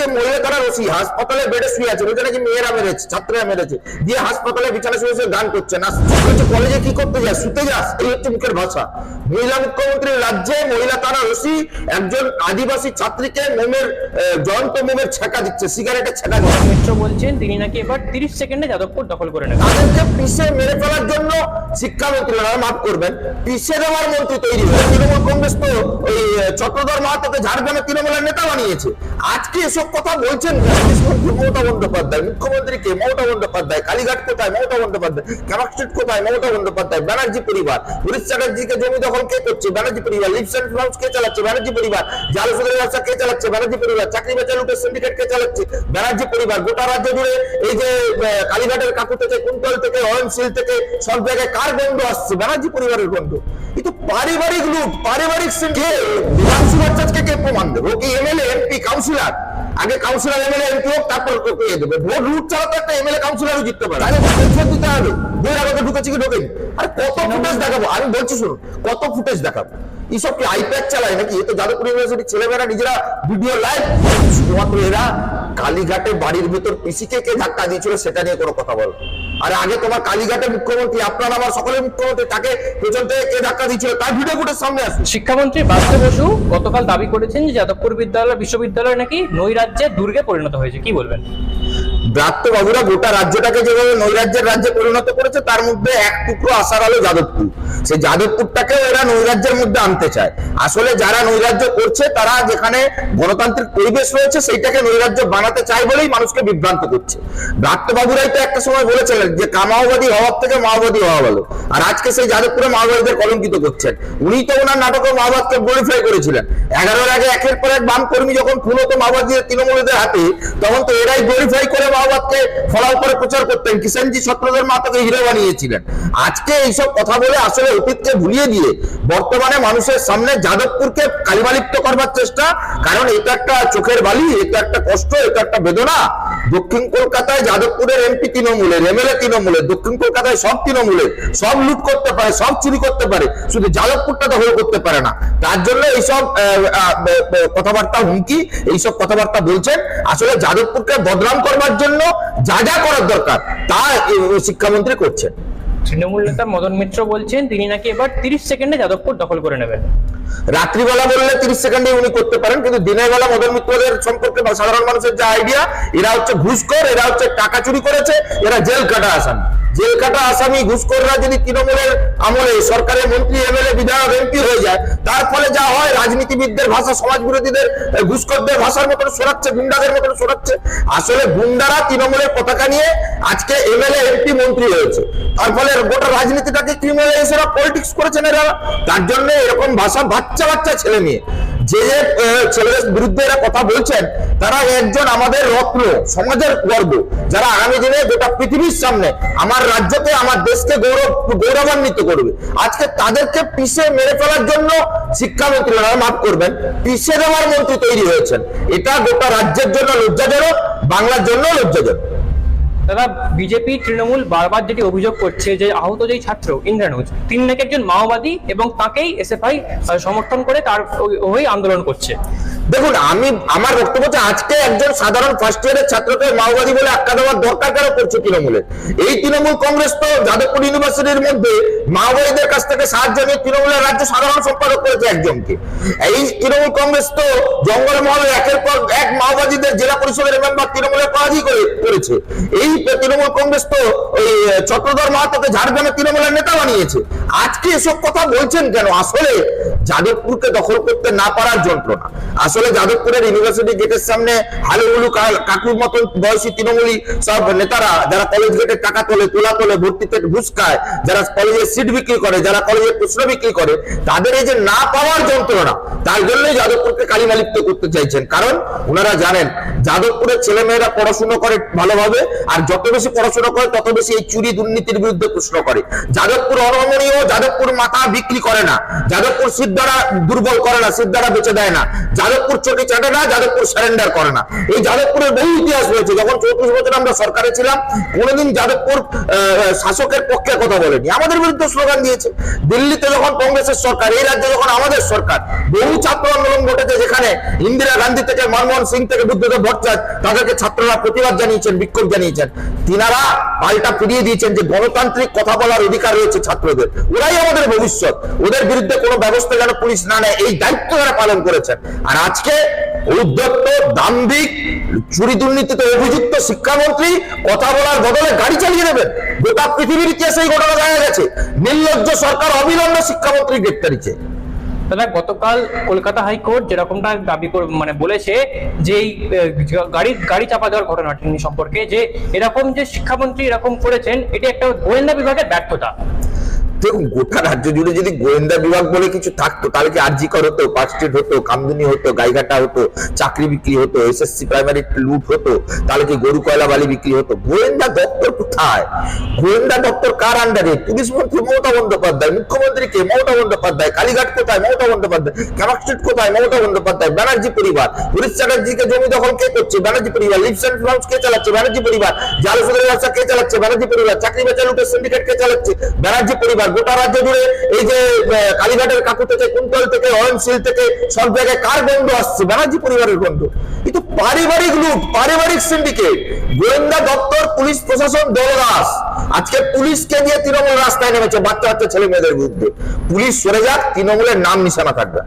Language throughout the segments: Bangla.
যে মহিলা তারা রসি হাসপাতালে বেডে শুয়ে আছে বলছে নাকি মেয়েরা মেরেছে ছাত্ররা মেরেছে দিয়ে হাসপাতালে বিছানা শুয়ে শুয়ে গান করছে না কলেজে কি করতে যাস শুতে যাস এই হচ্ছে মুখের ভাষা। মহিলা মুখ্যমন্ত্রীর রাজ্যে মহিলা তারা রসি একজন আদিবাসী ছাত্রীকে মোমের জয়ন্ত মোমের ছেঁকা দিচ্ছে সিগারেটে ছেঁকা দিচ্ছে। মিত্র বলছেন তিনি নাকি এবার তিরিশ সেকেন্ডে যাদবপুর দখল করে নেবেন। তাদেরকে পিছিয়ে মেরে ফেলার জন্য শিক্ষামন্ত্রী না মাফ করবেন পিছিয়ে নেতা বানিয়েছে। আজকে এসব মমতা বন্দ্যোপাধ্যায়। কালীঘাট কোথায়? মমতা বন্দ্যোপাধ্যায়। মমতা বন্দ্যোপাধ্যায়। ব্যানার্জি পরিবার। উড়িষ্যা চ্যাটার্জিকে জমি দখল কে করছে? ব্যানার্জি পরিবার। লিপস অ্যান্ড কে চালাচ্ছে? ব্যানার্জি পরিবার। জাল সুদের ব্যবসা কে চালাচ্ছে? ব্যানার্জি পরিবার। চাকরি বেচা লুটের কে চালাচ্ছে? ব্যানার্জি পরিবার। গোটা রাজ্য জুড়ে এই যে কালীঘাটের কাকু থেকে, কুন্তল থেকে, অয়নশীল থেকে সব জায়গায় কার গন্ধ আসছে? ব্যানার্জি পরিবারের গন্ধ কিন্তু পারিবারিক লুট পারিবারিক কে বিধানসভা ভট্টাচার্যকে কে প্রমাণ দেবে? কি এমএলএ এমপি কাউন্সিলর? আগে কাউন্সিলর এমএলএ এমপি হোক তারপর ওকে ইয়ে দেবে? ভোট লুট চালাতে একটা এমএলএ কাউন্সিলরও জিততে পারে। আরে পেনশন দিতে হবে। দুই আগে ঢুকেছি কি ঢোকেনি? আর কত ফুটেজ দেখাবো? আমি বলছি শুনুন কত ফুটেজ দেখাবো? এইসব কি আইপ্যাড চালায় নাকি? এ তো যাদবপুর ইউনিভার্সিটির ছেলেমেয়েরা নিজেরা ভিডিও লাইভ শুধুমাত্র এরা কালীঘাটে বাড়ির ভেতর পিসিকে কে ধাক্কা দিয়েছিল সেটা নিয়ে কোনো কথা বল। আরে আগে তোমার কালীঘাটে মুখ্যমন্ত্রী, আপনার আমার সকলের মুখ্যমন্ত্রী, তাকে পেছন থেকে কে ধাক্কা দিয়েছিল? তার ভিডিও ফুটের সামনে আসে শিক্ষামন্ত্রী বাসু বসু গতকাল দাবি করেছেন যে যাদবপুর বিদ্যালয়, বিশ্ববিদ্যালয় নাকি নৈরাজ্যের দুর্গে পরিণত হয়েছে। কি বলবেন? ব্রাত্য বাবুরা গোটা রাজ্যটাকে যেভাবে নৈরাজ্যের রাজ্যে পরিণত করেছে, তার মধ্যে এক টুকরো আসার আলো যাদবপুর। সেই যাদবপুরটাকে এরা নৈরাজ্যের মধ্যে আনতে চায়। আসলে যারা নৈরাজ্য করছে, তারা যেখানে গণতান্ত্রিক পরিবেশ রয়েছে, সেইটাকে নৈরাজ্য বানাতে চায় বলেই মানুষকে বিভ্রান্ত করছে। ব্রাত্য বাবুরাই তো একটা সময় বলেছিলেন যে কামাওবাদী হওয়ার থেকে মাওবাদী হওয়া ভালো। আর আজকে সেই যাদবপুরে মাওবাদীদের কলঙ্কিত করছেন। উনি তো ওনার নাটকে মাওবাদকে গ্লোরিফাই করেছিলেন। এগারোর আগে একের পর এক বাম কর্মী যখন ফুলত মাওবাদীদের, তৃণমূলীদের হাতে, তখন তো এরাই গ্লোরিফাই করে মাওবাদকে ফলাও করে প্রচার করতেন। কিষাণজি ছত্রদের মাতাকে হিরো বানিয়েছিলেন। আজকে এইসব কথা বলে আসলে অতীতকে ভুলিয়ে দিয়ে বর্তমানে মানুষের সামনে যাদবপুরকে কালিমালিপ্ত করবার চেষ্টা, কারণ এটা একটা চোখের বালি, এটা একটা কষ্ট, এটা একটা বেদনা। দক্ষিণ কলকাতায় যাদবপুরের এমপি তৃণমূলের এমএলএ তৃণমূলের দক্ষিণ কলকাতায় সব তৃণমূলের সব লুট করতে পারে, সব চুরি করতে পারে, শুধু যাদবপুরটা দখল করতে পারে না। তার জন্য এইসব কথাবার্তা হুমকি, এইসব কথাবার্তা বলছেন। আসলে যাদবপুরকে বদনাম করবার জন্য যা যা করার দরকার, তা শিক্ষামন্ত্রী করছেন। তৃণমূল নেতা মদন মিত্র বলছেন, তিনি নাকি এবার তিরিশ সেকেন্ডে যাদবপুর দখল করে নেবেন। রাত্রিবেলা বললে তিরিশ সেকেন্ডে উনি করতে পারেন, কিন্তু দিনের বেলা মদন মিত্রদের সম্পর্কে সাধারণ মানুষের যে আইডিয়া এরা হচ্ছে ঘুষখোর, এরা হচ্ছে টাকা চুরি করেছে, এরা জেল কাটা আসামি। জেল কাটা আসামি, ঘুষখোররা যদি তৃণমূলের আমলে সরকারের মন্ত্রী, এমএলএ, বিধায়ক, এমপি হয়ে যায়, তার ফলে যা হয়, রাজনীতিবিদদের ভাষা সমাজ বিরোধীদের ঘুষখোরদের ভাষার মতন সরাচ্ছে, গুন্ডাদের মতন সরাচ্ছে। আসলে গুন্ডারা তৃণমূলের পতাকা নিয়ে আজকে এমএলএ, এমপি, মন্ত্রী হয়েছে। তার ফলে গোটা রাজনীতিটাকে ক্রিমিনালাইজেরা পলিটিক্স করেছেন এরা। তার জন্য এরকম ভাষা বাচ্চা বাচ্চা ছেলে মেয়ে। যে যে ছেলেদের বিরুদ্ধে এরা কথা বলছেন, তারা একজন আমাদের রত্ন, সমাজের গর্ব, যারা আগামী দিনে গোটা পৃথিবীর সামনে আমার রাজ্যকে, আমার দেশকে গৌরব, গৌরবান্বিত করবে। আজকে তাদেরকে পিষে মেরে ফেলার জন্য শিক্ষামন্ত্রী মাফ করবেন, পিষে দেওয়ার মন্ত্রী তৈরি হয়েছেন। এটা গোটা রাজ্যের জন্য লজ্জাজনক, বাংলার জন্য লজ্জাজনক। দাদা বিজেপি তৃণমূল বারবার যেটি অভিযোগ করছে যে আহত যেই ছাত্র, ইন্দ্রানুজ, তিনি নাকি একজন মাওবাদী এবং তাকেই এসএফআই সমর্থন করে তার হয়ে আন্দোলন করছে। দেখুন, আমি, আমার বক্তব্য হচ্ছে আজকে একজন সাধারণ ফার্স্ট ইয়ারের ছাত্রকে মাওবাদী বলে আখ্যা দেওয়ার দরকার কেন করছে তৃণমূলের এই তৃণমূল কংগ্রেস তো যাদবপুর ইউনিভার্সিটির মধ্যে মাওবাদীদের কাছ থেকে সাহায্য নিয়ে তৃণমূলের রাজ্য সাধারণ সম্পাদক করেছে একজনকে। এই তৃণমূল কংগ্রেস তো জঙ্গলমহলে একের পর এক মাওবাদীদের জেলা পরিষদের মেম্বার তৃণমূলের কাজই করে, করেছে। এই তৃণমূল কংগ্রেস তো ওই চট্টধর মাহাতোকে ঝাড়গ্রামে তৃণমূলের নেতা বানিয়েছে। আজকে এসব কথা বলছেন কেন? আসলে যাদবপুরকে দখল করতে না পারার যন্ত্রণা। আসলে যাদবপুরের ইউনিভার্সিটি গেটের সামনে হালুহুলু কা- কাকুর মতন বয়সী তৃণমূলী সব নেতারা যারা কলেজ গেটের টাকা তোলে, তোলা তোলে ভর্তিতে ঘুষ খায় যারা কলেজের সিট বিক্রি করে, যারা কলেজের প্রশ্ন বিক্রি করে, তাদের এই যে না পাওয়ার যন্ত্রণা, তার জন্যই যাদবপুরকে কালিমালিপ্ত করতে চাইছেন। কারণ ওনারা জানেন, যাদবপুরের ছেলেমেয়েরা পড়াশুনো করে ভালোভাবে, আর যত বেশি পড়াশোনা করে, তত বেশি এই চুরি দুর্নীতির বিরুদ্ধে প্রশ্ন করে। যাদবপুর অরমণীয় যাদবপুর মাথা বিক্রি করে না। যাদবপুর সিদ্ধারা দুর্বল করে না সিদ্ধারা বেঁচে দেয় না। যাদবপুর চটি চাটে না, যাদবপুর সারেন্ডার করে না। এই যাদবপুরের বহু ইতিহাস রয়েছে। যখন চৌত্রিশ বছর আমরা সরকারে ছিলাম, কোনোদিন যাদবপুর শাসকের পক্ষে কথা বলেনি। আমাদের বিরুদ্ধে স্লোগান দিয়েছে। দিল্লিতে যখন কংগ্রেসের সরকার, এই রাজ্যে যখন আমাদের সরকার, বহু ছাত্র আন্দোলন ঘটেছে যেখানে ইন্দিরা গান্ধী থেকে মনমোহন সিং থেকে বুদ্ধদেব ভট্টাচার্য, তাদেরকে ছাত্ররা প্রতিবাদ জানিয়েছেন, বিক্ষোভ জানিয়েছেন। তিনারা পাল্টা ফিরিয়ে দিয়েছেন যে গণতান্ত্রিক কথা বলার অধিকার রয়েছে ছাত্রদের। ওরাই আমাদের ভবিষ্যৎ। ওদের বিরুদ্ধে কোনো ব্যবস্থা যেন পুলিশ না নেয়, এই দায়িত্ব তারা পালন করেছেন। আর আজকে উদ্যত্ত দাম্ভিক, চুরি দুর্নীতিতে অভিযুক্ত শিক্ষামন্ত্রী কথা বলার বদলে গাড়ি চালিয়ে নেবেন গোটা পৃথিবীর ইতিহাসে এই ঘটনা দেখা গেছে। নির্লজ্জ সরকার অবিলম্বে শিক্ষামন্ত্রী গ্রেপ্তারিছে দাদা, গতকাল কলকাতা হাইকোর্ট যেরকমটা দাবি মানে বলেছে যে এই গাড়ি গাড়ি চাপা দেওয়ার ঘটনাটি সম্পর্কে যে এরকম যে শিক্ষামন্ত্রী এরকম করেছেন, এটি একটা গোয়েন্দা বিভাগের ব্যর্থতা। দেখুন গোটা রাজ্য জুড়ে যদি গোয়েন্দা বিভাগ বলে কিছু থাকতো, তাহলে কি আরজিকর হতো পার্কস্ট্রিট হতো, কামদুনি হতো, গাইঘাটা হতো, চাকরি বিক্রি হতো, এসএসসি প্রাইমারি লুট হতো, তাহলে কি গরু কয়লা বালি বিক্রি হতো? গোয়েন্দা দপ্তর কোথায়? গোয়েন্দা দপ্তর কার আন্ডারে পুলিশ মন্ত্রী মমতা বন্দ্যোপাধ্যায়, মুখ্যমন্ত্রী কে? মমতা বন্দ্যোপাধ্যায়, কালীঘাট কোথায়? মমতা বন্দ্যোপাধ্যায় ক্যামাক স্ট্রিট কোথায়? মমতা বন্দ্যোপাধ্যায়, ব্যানার্জি পরিবার, হরিশ চ্যাটার্জিকে জমি দখল কে করছে? ব্যানার্জি পরিবার, লিপস অ্যান্ড ফার্মস কে চালাচ্ছে? ব্যানার্জি পরিবার, জাল সুদের ব্যবসা কে চালাচ্ছে? ব্যানার্জি পরিবার, চাকরি বেচা লুটের সিন্ডিকেট কে চালাচ্ছে? ব্যানার্জি পরিবার গোটা রাজ্য জুড়ে এই যে কালীঘাটের কাকু থেকে, কুন্তল থেকে, অয়নশীল থেকে সব জায়গায় কার গন্ধ আসছে? ব্যানার্জি পরিবারের গন্ধ কিন্তু পারিবারিক লুট, পারিবারিক সিন্ডিকেট গোয়েন্দা দপ্তর, পুলিশ প্রশাসন দলদাস আজকে পুলিশকে দিয়ে তৃণমূল রাস্তায় নেমেছে বাচ্চা বাচ্চা ছেলে মেয়েদের বিরুদ্ধে। পুলিশ সরে যাক, তৃণমূলের নাম নিশানা থাকবে।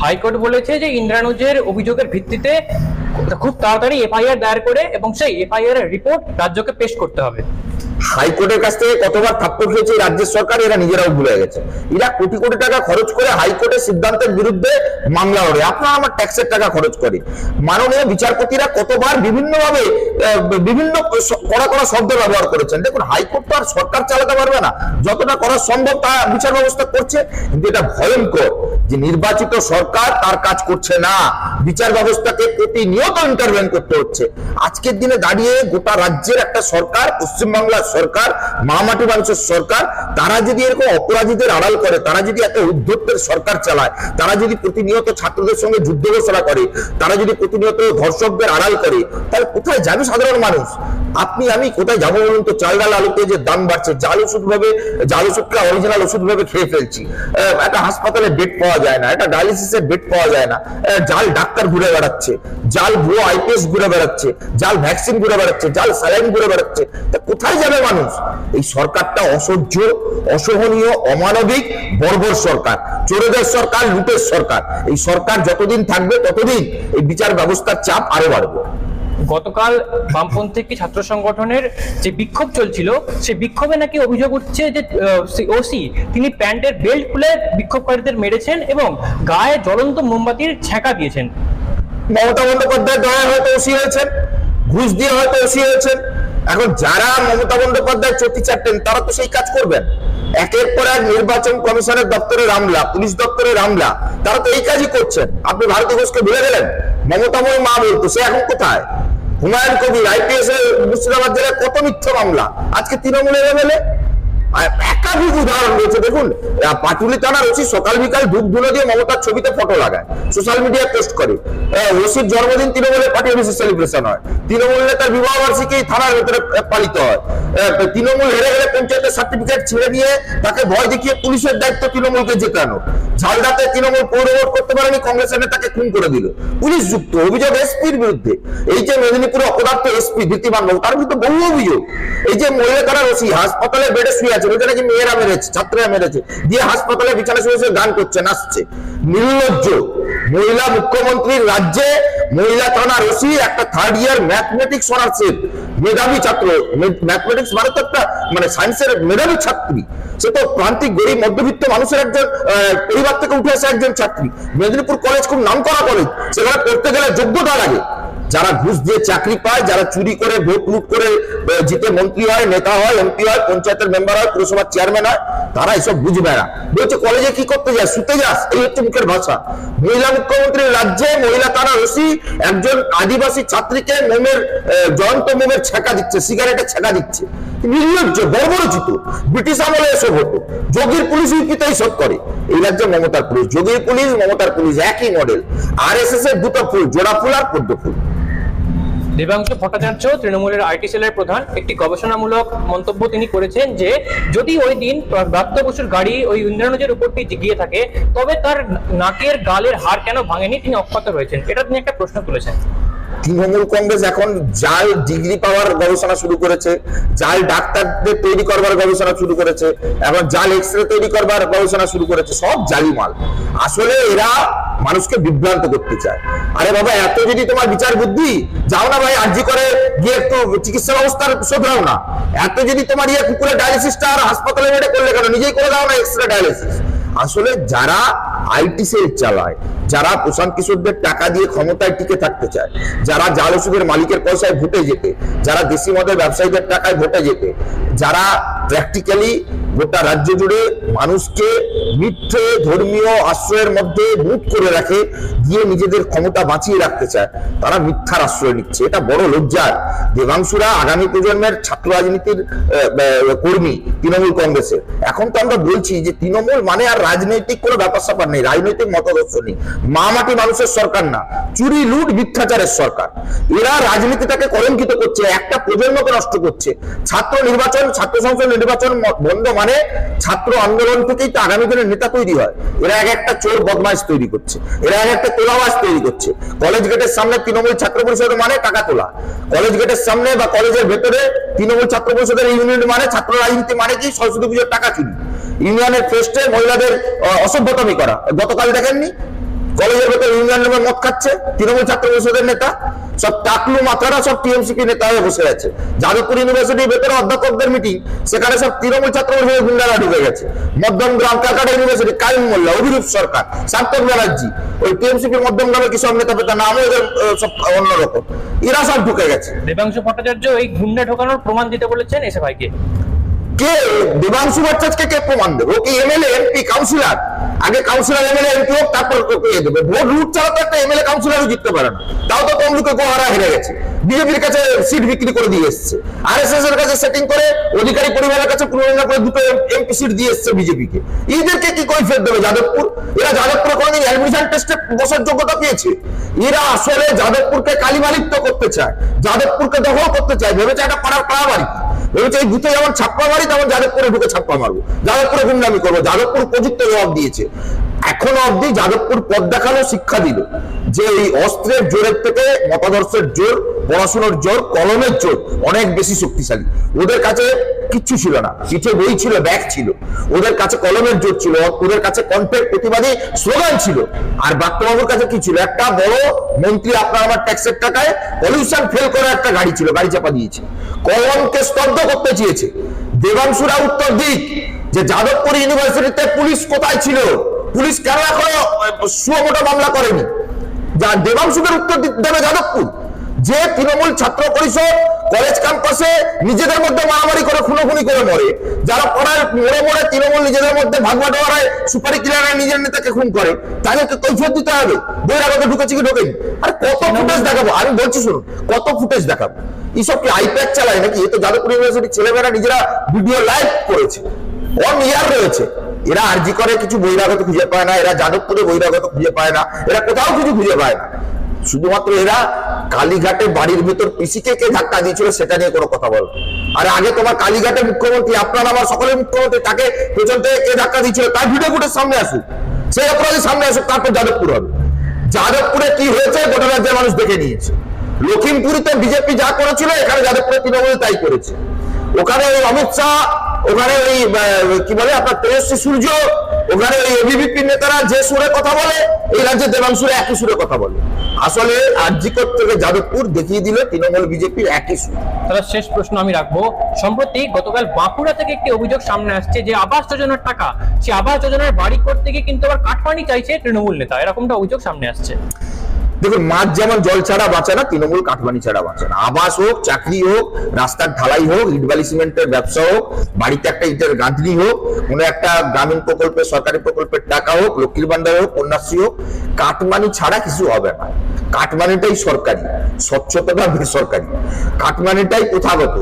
হাইকোর্ট বলেছে যে ইন্দ্রানুজের অভিযোগের ভিত্তিতে খুব তাড়াতাড়ি এফআইআর দায়ের করে এবং সেই এফআইআর এর রিপোর্ট রাজ্যকে পেশ করতে হবে। হাইকোর্টের কাছ থেকে কতবার থাপ্পড় খেয়েছে রাজ্যের সরকার, এরা নিজেরাও ভুলে গেছে। এরা কোটি কোটি টাকা খরচ করে হাইকোর্টের সিদ্ধান্তের বিরুদ্ধে মামলা লড়ে। আপনার আমার ট্যাক্সের টাকা খরচ করে মাননীয় বিচারপতিরা কতবার বিভিন্নভাবে বিভিন্ন কড়া কড়া শব্দ ব্যবহার করেছেন। দেখুন, হাইকোর্ট তো আর সরকার চালাতে পারবে না। যতটা করা সম্ভব তা বিচার ব্যবস্থা করছে। কিন্তু এটা ভয়ঙ্কর যে নির্বাচিত সরকার তার কাজ করছে না। বিচার ব্যবস্থাকে প্রতিনিয়ত ইন্টারভেন করতে হচ্ছে। আজকের দিনে দাঁড়িয়ে গোটা রাজ্যের একটা সরকার, পশ্চিমবাংলার সরকার মামাটি মানুষের সরকার, তারা যদি এরকম অপরাধীদের আড়াল করে, তারা যদি একটা উদ্ধত্তের সরকার চালায়, তারা যদি প্রতিনিয়ত ছাত্রদের সঙ্গে যুদ্ধ ঘোষণা করে, তারা যদি প্রতিনিয়ত ধর্ষকদের আড়াল করে, তাহলে কোথায় যাবে সাধারণ মানুষ? আপনি, আমি কোথায় যাব বলুন তো? চাল ডাল আলুতে যে দাম বাড়ছে, জাল ওষুধ ভাবে জাল ওষুধটা অরিজিনাল ওষুধ ভাবে খেয়ে ফেলছি। একটা হাসপাতালে বেড পাওয়া যায় না, একটা ডায়ালিসিসের বেড পাওয়া যায় না। জাল ডাক্তার ঘুরে বেড়াচ্ছে, জাল ভুয়ো আইপিএস ঘুরে বেড়াচ্ছে, জাল ভ্যাকসিন ঘুরে বেড়াচ্ছে, জাল স্যালাইন ঘুরে বেড়াচ্ছে। তা কোথায় যাবে মানুষ। এই সরকারটা অসহ্য অসহনীয় অমানবিক বর্বর সরকার। চোরেদের সরকার লুটের সরকার। এই সরকার যতদিন থাকবে ততদিন এই বিচার ব্যবস্থার চাপ আরও বাড়বে। গতকাল বামপন্থী একটি ছাত্র সংগঠনের যে বিক্ষোভ চলছিল সেই বিক্ষোভে নাকি অভিযোগ উঠছে যে ওসি তিনি প্যান্টের বেল্ট খুলে বিক্ষোভকারীদের মেরেছেন এবং গায়ে জ্বলন্ত মোমবাতির ছ্যাঁকা দিয়েছেন। মমতা বন্দ্যোপাধ্যায় দয়া হয়তো ওসি হয়েছেন ঘুষ দিয়ে হয়তো ওসি হয়েছেন। এখন যারা মমতা বন্দ্যোপাধ্যায় চটি চাটতেন তারা তো সেই কাজ করবেন। একের পর এক নির্বাচন কমিশনের দপ্তরে রামলা পুলিশ দপ্তরে রামলা তারা তো এই কাজই করছেন। আপনি ভারতী ঘোষকে ভুলে গেলেন? মমতাময় মা বলতো, সে এখন কোথায়? হুমায়ুন কবির, আইপিএস এর মুর্শিদাবাদ জেলায় কত মিথ্যা মামলা? আজকে তৃণমূলের এমএলএ? একাধিক উদাহরণ রয়েছে, দেখুন। পাটুলি থানার ওসি সকাল বিকাল ধূপ ধুলো দিয়ে মমতার ছবিতে ফটো লাগায় সোশ্যাল মিডিয়ায় পোস্ট করে। ওসির জন্মদিন তৃণমূলের পার্টি অফিসে সেলিব্রেশন হয়। তৃণমূল নেতার বিবাহ বার্ষিকী থানার ভেতরে পালিত হয়। তৃণমূল হেরে গেলে পঞ্চায়েতের সার্টিফিকেট ছেড়ে দিয়ে তাকে ভয় দেখিয়ে পুলিশের দায়িত্ব তৃণমূলকে জেতানো। ঝালদাতে তৃণমূল পৌর ভোট করতে পারেনি, কংগ্রেসের নেতাকে খুন করে দিল। পুলিশ যুক্ত, অভিযোগ এসপির বিরুদ্ধে। এই যে মেদিনীপুরে অপদার্থ এসপি ধীতিমান বাবু, তার বিরুদ্ধে বহু অভিযোগ। এই যে মহিলা তারা রসি হাসপাতালে বেডে শুয়ে আছে ওইটা নাকি মেয়েরা মেরেছে, ছাত্ররা মেরেছে, দিয়ে হাসপাতালে বিছানা শুয়ে গান করছে, নাচছে। নির্লজ্জ মহিলা মুখ্যমন্ত্রীর রাজ্যে মহিলা থানা ওসি, একটা থার্ড ইয়ার ম্যাথমেটিক্স অনার্সের মেধাবী ছাত্র ম্যাথমেটিক্স মানে তো একটা মানে সায়েন্সের মেধাবী ছাত্রী। সে তো প্রান্তিক গরিব, মধ্যবিত্ত মানুষের একজন পরিবার থেকে উঠে আসা একজন ছাত্রী। মেদিনীপুর কলেজ খুব নাম করা কলেজ সেখানে পড়তে গেলে যোগ্যতা লাগে। যারা ঘুষ দিয়ে চাকরি পায়, যারা চুরি করে, ভোট লুট করে জিতে মন্ত্রী হয়, নেতা হয় এমপি হয়, পঞ্চায়েতের মেম্বার হয়, পুরসভার চেয়ারম্যান হয়, তারা এসব বুঝবে না। বলছে কলেজে কি করতে যায় শুতে যাস? এই হচ্ছে মুখের ভাষা। মহিলা মুখ্যমন্ত্রীর রাজ্যে মহিলা তারা রসি একজন আদিবাসী ছাত্রীকে মোমের জয়ন্ত মোমের ছেঁকা দিচ্ছে সিগারেটে ছেঁকা দিচ্ছে। নির্লজ্জ বর্বরচিত ব্রিটিশ আমলে এসব হতো যোগীর পুলিশ উইকিতে এইসব করে। এই রাজ্যে মমতার পুলিশ, যোগীর পুলিশ, মমতার পুলিশ একই মডেল আর এস এস এর দুটো ফুল, জোড়া ফুল আর পদ্ম ফুল। দেবাংশু ভট্টাচার্য তৃণমূলের আইটি সেলের প্রধান। একটি গবেষণামূলক মন্তব্য তিনি করেছেন যে, যদি ওই দিন প্রাপ্ত বসুর গাড়ি ওই ইন্দ্রানুজের উপরটি গিয়ে থাকে, তবে তার নাকের গালের হাড় কেন ভাঙেনি? তিনি অক্ষত রয়েছেন। এটা তিনি একটা প্রশ্ন তুলেছেন। তৃণমূল কংগ্রেস এখন জাল ডিগ্রি পাওয়ার গবেষণা শুরু করেছে, জাল ডাক্তারদের তৈরি করবার গবেষণা শুরু করেছে, এখন জাল এক্স রে তৈরি করবার গবেষণা শুরু করেছে, সব জালি মাল আসলে এরা মানুষকে বিভ্রান্ত করতে চায়। আরে বাবা, এত যদি তোমার বিচার বুদ্ধি, যাও না ভাই, আর্জি করে গিয়ে একটু চিকিৎসা ব্যবস্থার শোধরাও না। এত যদি তোমার ইয়ে কুকুরের ডায়ালিসিসটা আর হাসপাতালে করলে কেন? নিজেই করে দাও না এক্স রে ডায়ালিসিস আসলে যারা আইটি সেল চালায়, যারা প্রশান্ত কিশোরদের টাকা দিয়ে ক্ষমতায় টিকে থাকতে চায়, যারা জাল ওষুধের মালিকের পয়সায় ভোটে যেতে, যারা দেশি মদের ব্যবসায়ীদের টাকায় ভোটে যেতে, যারা প্র্যাকটিক্যালি গোটা রাজ্য জুড়ে মানুষকে মিথ্যে ধর্মীয় আশ্রয়ের মধ্যে মুখ করে রাখে, গিয়ে নিজেদের ক্ষমতা বাঁচিয়ে রাখতে চায়, তারা মিথ্যার আশ্রয় নিচ্ছে। এটা বড় লজ্জার। দেবাংশুরা আগামী প্রজন্মের ছাত্র রাজনীতির কর্মী, তৃণমূল কংগ্রেসের। এখন তো আমরা বলছি যে তৃণমূল মানে আর রাজনৈতিক কোনো ব্যাপার স্যাপার নেই, রাজনৈতিক মতাদর্শ নেই। মা মাটি মানুষের সরকার না, চুরি, লুট, মিথ্যাচারের সরকার। এরা রাজনীতিটাকে কলঙ্কিত করছে, একটা প্রজন্মকে নষ্ট করছে। ছাত্র নির্বাচন, ছাত্র সংসদ নির্বাচন বন্ধ মানে ছাত্র আন্দোলন থেকেই তো আগামী দিনের নেতা তৈরি হয়। এরা এক একটা চোর বদমাইশ তৈরি করছে, এরা এক একটা তোলাবাস তৈরি করছে। কলেজ গেটের সামনে তৃণমূল ছাত্র পরিষদ মানে টাকা তোলা। কলেজ গেটের সামনে বা কলেজের ভেতরে তৃণমূল ছাত্র পরিষদের ইউনিয়ন মানে ছাত্র রাজনীতি মানে কি? সরস্বতী পুজোর টাকা চুরি ইউনিয়নের ফেস্টে মহিলাদের অসভ্যতামি করা। গতকাল দেখেননি? কলেজের ভেতরে ইউনিয়ন খাচ্ছে, তৃণমূল ছাত্র পরিষদের নেতা, সব টাকলু মাথারা সব টিএমসিপি নেতা বসে আছে। যাদবপুর ইউনিভার্সিটির ভেতরে অধ্যাপকদের মিটিং সেখানে সব তৃণমূল ছাত্র পরিষদের গুন্ডারা ঢুকে গেছে। Madhyamgram Calcutta University, Kaim Molla, Abhirup Sarkar Sarthak Banerjee. ওই টিএমসিপির মধ্যম গ্রামে কি সব নেতা পেতা নামও এদের সব অন্যরকম। এরা সব ঢুকে গেছে। দেবাংশু ভট্টাচার্য এই গুন্ডা ঢোকানোর প্রমাণ দিতে বলেছেন এসে ভাইকে কে দেবাংশু ভট্টাচার্যকে কে প্রমাণ দেবে? কি এমএলএ এমপি কাউন্সিলর আগে কাউন্সিলর এমএলএ এমপি হোক, তারপর ইয়ে দেবে? ভোট লুট ছাড়া তো একটা এমএলএ কাউন্সিলরও জিততে পারে না। তাও তো তমলুকে গোহারা হেরে গেছে। বিজেপির কাছে সিট বিক্রি করে দিয়ে এসছে। আরএসএস এর কাছে সেটিং করে অধিকারী পরিবারের কাছে পুনর্গণনা করে দুটো এমপি সিট দিয়ে এসছে বিজেপিকে এদেরকে কি করে ফের দেবে যাদবপুর? এরা যাদবপুরে কোনোদিন অ্যাডমিশন টেস্টে বসার যোগ্যতা পেয়েছে। এরা আসলে যাদবপুরকে কালিমালিপ্ত করতে চায়। যাদবপুরকে দখল করতে চায়। ভেবেছে একটা পাড়ার পাড়া বাড়ি ভেবেছে এই বুথে ছাপ্পা মারি তেমন যাদবপুরে ঢুকে ছাপ্পা মারবো। যাদবপুরে গুন্ডামি করব। যাদবপুর উপযুক্ত জবাব দিয়েছে। এখনও অবধি যাদবপুর পথ দেখানো শিক্ষা দিল যে এই অস্ত্রের জোরের থেকে মতাদর্শের জোর, পড়াশোনার জোর, কলমের জোর অনেক বেশি শক্তিশালী। ওদের কাছে কিচ্ছু ছিল না। পিঠে বই ছিল, ব্যাগ ছিল। ওদের কাছে কলমের জোর ছিল। ওদের কাছে কন্টেন্ট প্রতিবাদী স্লোগান ছিল। আর বাপ্তবাবুর কাছে কি ছিল? একটা বড় মন্ত্রী আপনার আমার ট্যাক্সের টাকায় পলিউশন ফেল করা একটা গাড়ি ছিল, গাড়ি চাপা দিয়েছে। কলমকে স্তব্ধ করতে চেয়েছে। দেবাংশুরা উত্তর দিক যে যাদবপুর ইউনিভার্সিটিতে পুলিশ কোথায় ছিল? পুলিশ কেন এখনও সুমোটো মামলা করেনি? যা দেবাংশুদের উত্তর দেবে যাদবপুর। যে তৃণমূল ছাত্র পরিষদ কলেজ ক্যাম্পাসে নিজেদের মধ্যে মারামারি করে খুনোখুনি করে মরে যারা পড়ায় মোড়ে মোড়ে তৃণমূল নিজেদের মধ্যে ভাগবাটোয়ারায় সুপারি কিলারে নিজের নেতাকে খুন করে তাদেরকে কৈফিয়ত দিতে হবে। বহিরাগত ঢুকেছে কি ঢোকেনি? আর কত ফুটেজ দেখাবো? আমি বলছি শুনুন কত ফুটেজ দেখাবো? এইসব কি আইপ্যাড চালায় নাকি? এ তো যাদবপুর ইউনিভার্সিটির ছেলেমেয়েরা নিজেরা ভিডিও লাইভ করেছে। অন ইয়ার রয়েছে। এরা আরজি করে কিছু বহিরাগত খুঁজে পায় না, এরা যাদবপুরে বহিরাগত খুঁজে পায় না, এরা কোথাও কিছু খুঁজে পায় না। শুধুমাত্র এরা কালীঘাটে বাড়ির ভেতর পিসিকে কে ধাক্কা দিয়েছিল সেটা নিয়ে কোনো কথা বলো। আর আগে তোমার কালীঘাটে মুখ্যমন্ত্রী, আপনার আমার সকলের মুখ্যমন্ত্রী, তাকে পেছন থেকে কে ধাক্কা দিয়েছিল, তার ভিডিও ফুটেজ সামনে আসুক। সেই অপরাধী সামনে আসুক, তারপর যাদবপুর হবে। যাদবপুরে কি হয়েছে গোটা রাজ্যের মানুষ দেখে নিয়েছে। লখিমপুরিতে বিজেপি যা করেছিল, এখানে যাদবপুরে তৃণমূল তাই করেছে। ওখানে অমিত শাহ ওখানে ওই কি বলে, আপনার তেজস্বী সূর্য, ওখানে ওই এবিভিপি নেতারা যে সুরে কথা বলে, এই রাজ্যে দেবাংশুরে একই সুরে কথা বলে। আসলে আর্জিকর থেকে যাদবপুর দেখিয়ে দিল তৃণমূল বিজেপির একই সুর। তাহলে শেষ প্রশ্ন আমি রাখব। সম্প্রতি গতকাল বাঁকুড়া থেকে একটি অভিযোগ সামনে আসছে যে আবাস যোজনার টাকা, সে আবাস যোজনার বাড়ি করতে গিয়ে কিন্তু আবার কাঠমানি চাইছে তৃণমূল নেতা। এরকমটা অভিযোগ সামনে আসছে। দেখুন, মাছ যেমন জল ছাড়া বাঁচে না, তৃণমূল কাঠবানি ছাড়া বাঁচে না। আবাস হোক, চাকরি হোক, রাস্তার ঢালাই হোক, ইটবালি সিমেন্টের ব্যবসা হোক, বাড়িতে একটা ইটের গাঁথনি হোক, কোনো একটা গ্রামীণ প্রকল্পে সরকারি প্রকল্পের টাকা হোক, লক্ষ্মীর ভান্ডার হোক, কন্যাশ্রী হোক কাঠমানি ছাড়া কিছু হবে না। কাঠমানিটাই সরকারি স্বচ্ছতাটা বেসরকারি। কাঠমানিটাই প্রথাগত।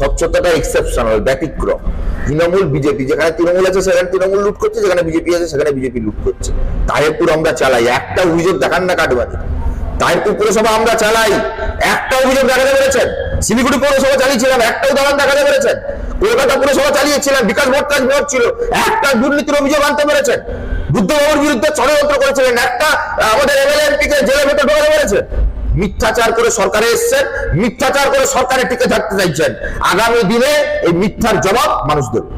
স্বচ্ছতাটা এক্সেপশনাল ব্যতিক্রম। তৃণমূল, বিজেপি, যেখানে তৃণমূল আছে, সেখানে তৃণমূল লুট করছে, যেখানে বিজেপি আছে, সেখানে বিজেপি লুট করছে। তাহেরপুর আমরা চালাই, একটা অভিযোগ দেখান না কাটবানি তাহেরপুর পুরসভা আমরা চালাই, একটা অভিযোগ দেখাতে পেরেছেন। শিলিগুড়ি পৌরসভা চালিয়েছিলাম একটা উদাহরণ দেখাতে পেরেছেন। কলকাতা পুরসভা চালিয়েছিলাম, বিকাশ ভট্টাচ ভোট ছিল, একটা দুর্নীতির অভিযোগ আনতে পেরেছেন। বুদ্ধবাবুর বিরুদ্ধে ষড়যন্ত্র করেছিলেন, একটা আমাদের এমএলএ জেলে ভেতর ঢোকাতে পেরেছেন মিথ্যাচার করে সরকারে এসছেন, মিথ্যাচার করে সরকারে টিকে থাকতে চাইছেন। আগামী দিনে এই মিথ্যার জবাব মানুষ দেবে